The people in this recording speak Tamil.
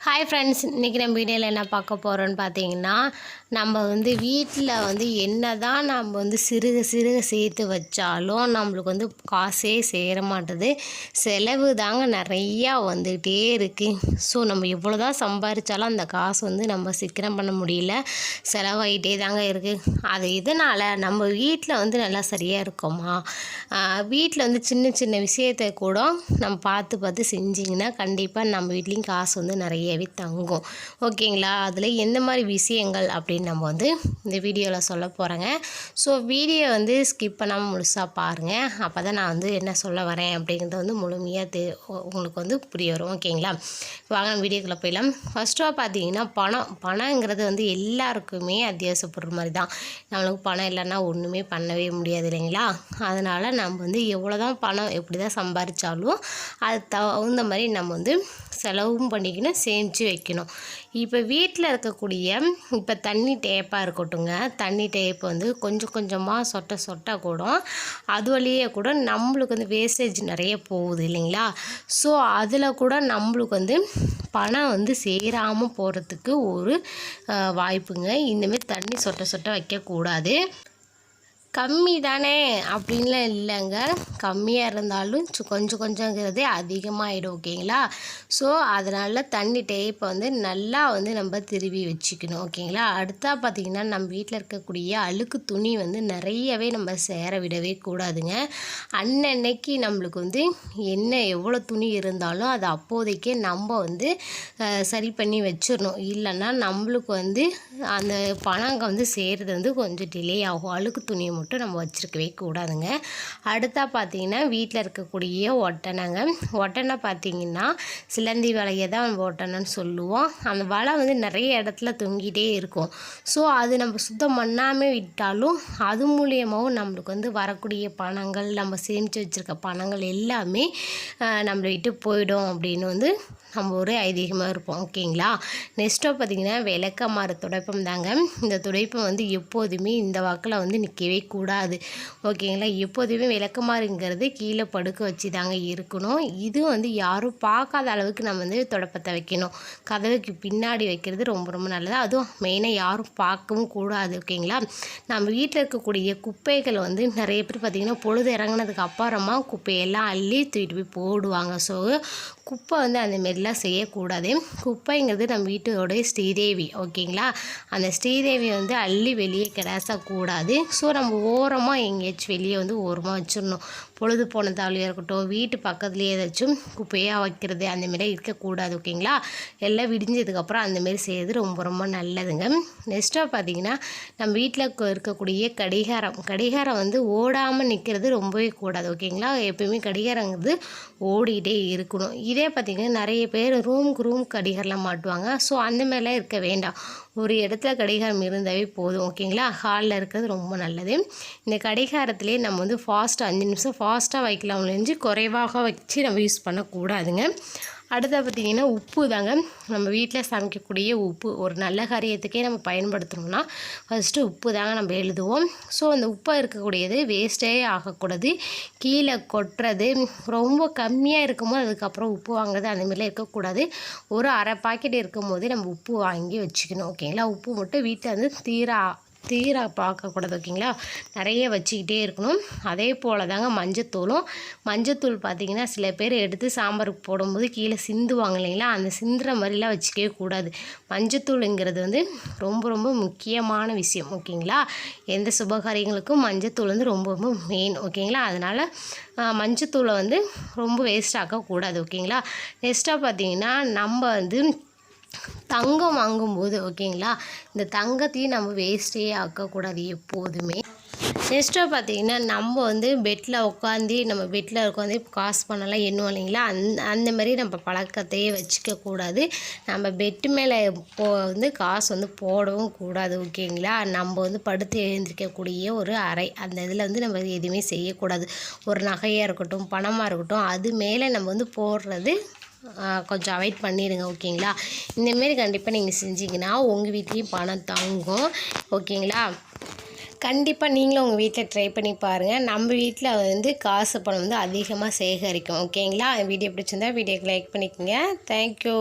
ஹாய் ஃப்ரெண்ட்ஸ் இன்றைக்கி நம்ம வீடியோவில் என்ன பார்க்க போகிறோன்னு பார்த்தீங்கன்னா நம்ம வந்து வீட்டில் வந்து என்ன தான் நம்ம வந்து சிறுக சிறுக சேர்த்து வச்சாலும் நம்மளுக்கு வந்து காசே சேர மாட்டுது. செலவு தாங்க நிறையா வந்துக்கிட்டே இருக்குது ஸோ நம்ம எவ்வளோ தான் சம்பாதிச்சாலும் அந்த காசு வந்து நம்ம சீக்கிரம் பண்ண முடியல. செலவாகிட்டே தாங்க இருக்குது அது இதனால் நம்ம வீட்டில் வந்து நல்லா சரியாக இருக்கோமா? வீட்டில் வந்து சின்ன சின்ன விஷயத்தை கூட நம்ம பார்த்து பார்த்து செஞ்சிங்கன்னா கண்டிப்பாக நம்ம வீட்லேயும் காசு வந்து நிறைய நிறையவே தங்கும். ஓகேங்களா? அதில் எந்த மாதிரி விஷயங்கள் அப்படின்னு நம்ம வந்து இந்த வீடியோவில் சொல்ல போகிறேங்க ஸோ வீடியோ வந்து ஸ்கிப் பண்ணாமல் முழுசாக பாருங்கள் அப்போ தான் நான் வந்து என்ன சொல்ல வரேன் அப்படிங்கிறது வந்து முழுமையாக தெ உங்களுக்கு வந்து புரிய வரும். ஓகேங்களா? வாங்க நம்ம வீடியோக்குள்ளே போயிடலாம். ஃபஸ்ட்டாக பார்த்தீங்கன்னா பணம். பணங்கிறது வந்து எல்லாருக்குமே அத்தியாவசப்படுற மாதிரி தான். நம்மளுக்கு பணம் இல்லைன்னா ஒன்றுமே பண்ணவே முடியாது இல்லைங்களா? அதனால் நம்ம வந்து எவ்வளோ தான் பணம் எப்படி தான் சம்பாதிச்சாலும் அது தகுந்த மாதிரி நம்ம வந்து செலவும் பண்ணிக்கணும் சேமித்து வைக்கணும். இப்போ வீட்டில் இருக்கக்கூடிய இப்போ தண்ணி டேப்பாக இருக்கட்டுங்க தண்ணி டேப் வந்து கொஞ்சம் கொஞ்சமாக சொட்ட சொட்ட கூட அது வழியே கூட நம்மளுக்கு வந்து வேஸ்டேஜ் நிறைய போகுது இல்லைங்களா? ஸோ அதில் கூட நம்மளுக்கு வந்து பணம் வந்து சேராமல் போகிறதுக்கு ஒரு வாய்ப்புங்க. இந்தமாரி தண்ணி சொட்ட சொட்ட வைக்கக்கூடாது. கம்மி தானே அப்படின்லாம் இல்லைங்க. கம்மியாக இருந்தாலும் சு- கொஞ்சம் கொஞ்சங்கிறதே அதிகமாகிடும் ஓகேங்களா? ஸோ அதனால் தண்ணி டேப்பை வந்து நல்லா வந்து நம்ம திருவி வச்சுக்கணும் ஓகேங்களா? அடுத்தா பார்த்திங்கன்னா நம்ம வீட்டில் இருக்கக்கூடிய அழுக்கு துணி வந்து நிறையவே நம்ம சேர விடவே கூடாதுங்க. அன்னன்னைக்கு நம்மளுக்கு வந்து என்ன எவ்வளோ துணி இருந்தாலும் அது அப்போதைக்கே நம்ம வந்து சரி பண்ணி வச்சிடணும். இல்லைன்னா நம்மளுக்கு வந்து அந்த பணங்க வந்து சேர்றது வந்து கொஞ்சம் டிலே ஆகும். அழுக்கு துணியை மட்டும் நம்ம வச்சுருக்கவே கூடாதுங்க. அடுத்தா பார்த்தீங்கன்னா வீட்டில் இருக்கக்கூடிய ஒட்டனைங்க. ஒட்டனை பார்த்திங்கன்னா சிலந்தி வலையை தான் நம்ம ஒட்டனைன்னு சொல்லுவோம். அந்த வலை வந்து நிறைய இடத்துல தொங்கிட்டே இருக்கும். ஸோ அது நம்ம சுத்தம் பண்ணாமல் விட்டாலும் அது மூலியமாகவும் நம்மளுக்கு வந்து வரக்கூடிய பணங்கள் நம்ம சேமித்து வச்சுருக்க பணங்கள் எல்லாமே நம்மளை விட்டு போயிடும் அப்படின்னு வந்து நம்ம ஒரு ஐதீகமாக இருப்போம். ஓகேங்களா? நெக்ஸ்ட்டாக பார்த்தீங்கன்னா விளக்கமாறு துடைப்பம் தாங்க இந்த துடைப்பம் வந்து எப்போதுமே இந்த வாக்கில் வந்து நிற்கவே கூடாது. ஓகேங்களா? எப்போதுமே விளக்குமாறுங்கிறது கீழே படுக்க வச்சு தாங்க இருக்கணும். இது வந்து யாரும் பார்க்காத அளவுக்கு நம்ம வந்து தொடப்பத்தை வைக்கணும். கதவுக்கு பின்னாடி வைக்கிறது ரொம்ப ரொம்ப நல்லது. அதுவும் மெயினாக யாரும் பார்க்கவும் கூடாது. ஓகேங்களா? நம்ம வீட்டில் இருக்கக்கூடிய குப்பைகள் வந்து நிறைய பேர் பார்த்திங்கன்னா பொழுது இறங்கினதுக்கு அப்புறமா குப்பையெல்லாம் அள்ளி தூக்கிட்டு போய் போடுவாங்க. ஸோ குப்பை வந்து அந்த மாரிலாம் செய்யக்கூடாது. குப்பைங்கிறது நம்ம வீட்டோடைய ஸ்ரீதேவி. ஓகேங்களா? அந்த ஸ்ரீதேவி வந்து அள்ளி வெளியே கிடாசக்கூடாது ஸோ நம்ம ஓரமாக எங்கேயாச்சும் வெளியே வந்து ஓரமாக வச்சிடணும். பொழுது போன தாலியாக இருக்கட்டும் வீட்டு பக்கத்துலேயே ஏதாச்சும் குப்பையாக வைக்கிறது அந்தமாரி இருக்கக்கூடாது ஓகேங்களா? எல்லாம் விடிஞ்சதுக்கப்புறம் அந்தமாரி செய்கிறது செய்யறது ரொம்ப ரொம்ப நல்லதுங்க. நெக்ஸ்ட்டாக பார்த்தீங்கன்னா நம்ம வீட்டில் இருக்கக்கூடிய கடிகாரம். கடிகாரம் வந்து ஓடாமல் நிற்கிறது ரொம்பவே கூடாது ஓகேங்களா? எப்பயுமே கடிகாரங்கிறது ஓடிக்கிட்டே இருக்கணும். இதே பார்த்திங்கன்னா நிறைய பேர் ரூமுக்கு ரூம் கடிகாரம்லாம் மாட்டுவாங்க. ஸோ அந்தமாரிலாம் இருக்க வேண்டாம். ஒரு இடத்துல கடிகாரம் இருந்தாவே போதும் ஓகேங்களா? ஹாலில் இருக்கிறது ரொம்ப நல்லது. இந்த கடிகாரத்திலே நம்ம வந்து ஃபாஸ்ட்டாக அஞ்சு நிமிஷம் ஃபாஸ்ட்டாக வைக்கலாம். ஒழிஞ்சு குறைவாக வச்சு நம்ம யூஸ் பண்ணக்கூடாதுங்க. அடுத்த பார்த்திங்கன்னா உப்பு தாங்க. நம்ம வீட்டில் சமைக்கக்கூடிய உப்பு. ஒரு நல்ல காரியத்துக்கே நம்ம பயன்படுத்தணும்னா ஃபஸ்ட்டு உப்பு தாங்க நம்ம எழுதுவோம். ஸோ அந்த உப்பாக இருக்கக்கூடியது வேஸ்ட்டே ஆகக்கூடாது. கீழே கொட்டுறது ரொம்ப கம்மியாக இருக்கும்போது அதுக்கப்புறம் உப்பு வாங்குறது அந்தமாரிலாம் இருக்கக்கூடாது. ஒரு அரை பாக்கெட் இருக்கும்போது நம்ம உப்பு வாங்கி வச்சுக்கணும். ஓகேங்களா? உப்பு மட்டும் வீட்டில் வந்து தீரா தீர பார்க்கக்கூடாது ஓகேங்களா? நிறைய வச்சுக்கிட்டே இருக்கணும். அதே போல் தாங்க மஞ்சத்தூளும். மஞ்சத்தூள் பார்த்தீங்கன்னா சில பேர் எடுத்து சாம்பாருக்கு போடும்போது கீழே சிந்துவாங்க இல்லைங்களா? அந்த சிந்துற மாதிரிலாம் வச்சுக்கவே கூடாது. மஞ்சத்தூளுங்கிறது வந்து ரொம்ப ரொம்ப முக்கியமான விஷயம் ஓகேங்களா? எந்த சுபகாரியங்களுக்கும் மஞ்சத்தூள் வந்து ரொம்ப ரொம்ப மெயின் ஓகேங்களா? அதனால் மஞ்சத்தூளை வந்து ரொம்ப வேஸ்ட் ஆக்கக்கூடாது ஓகேங்களா? நெக்ஸ்ட்டாக பார்த்தீங்கன்னா நம்ம வந்து தங்கம் வாங்கும்போது ஓகேங்களா? இந்த தங்கத்தையும் நம்ம வேஸ்ட்டே ஆக்கக்கூடாது எப்போதுமே. நெக்ஸ்ட்டாக பார்த்தீங்கன்னா நம்ம வந்து பெட்டில் உட்காந்து நம்ம பெட்டில் உட்காந்து காசு பண்ணலாம் எண்ணுவோம் இல்லைங்களா? அந் அந்த மாதிரி நம்ம பழக்கத்தையே வச்சுக்கக்கூடாது நம்ம பெட்டு மேலே போ வந்து காசு வந்து போடவும் கூடாது ஓகேங்களா? நம்ம வந்து படுத்து எழுந்திருக்கக்கூடிய ஒரு அறை. அந்த இதில் வந்து நம்ம எதுவுமே செய்யக்கூடாது. ஒரு நகையாக இருக்கட்டும் பணமாக இருக்கட்டும் அது மேலே நம்ம வந்து போடுறது கொஞ்சம் அவாய்ட் பண்ணிடுங்க ஓகேங்களா? இந்தமாரி கண்டிப்பாக நீங்கள் செஞ்சீங்கன்னா உங்கள் வீட்லேயும் பணம் தங்கும் ஓகேங்களா? கண்டிப்பாக நீங்களும் உங்கள் வீட்டில் ட்ரை பண்ணி பாருங்கள் நம்ம வீட்டில் வந்து காசு பணம் வந்து அதிகமாக சேகரிக்கும் ஓகேங்களா? வீடியோ பிடிச்சிருந்தா வீடியோக்கு லைக் பண்ணிக்கோங்க. தேங்க்யூ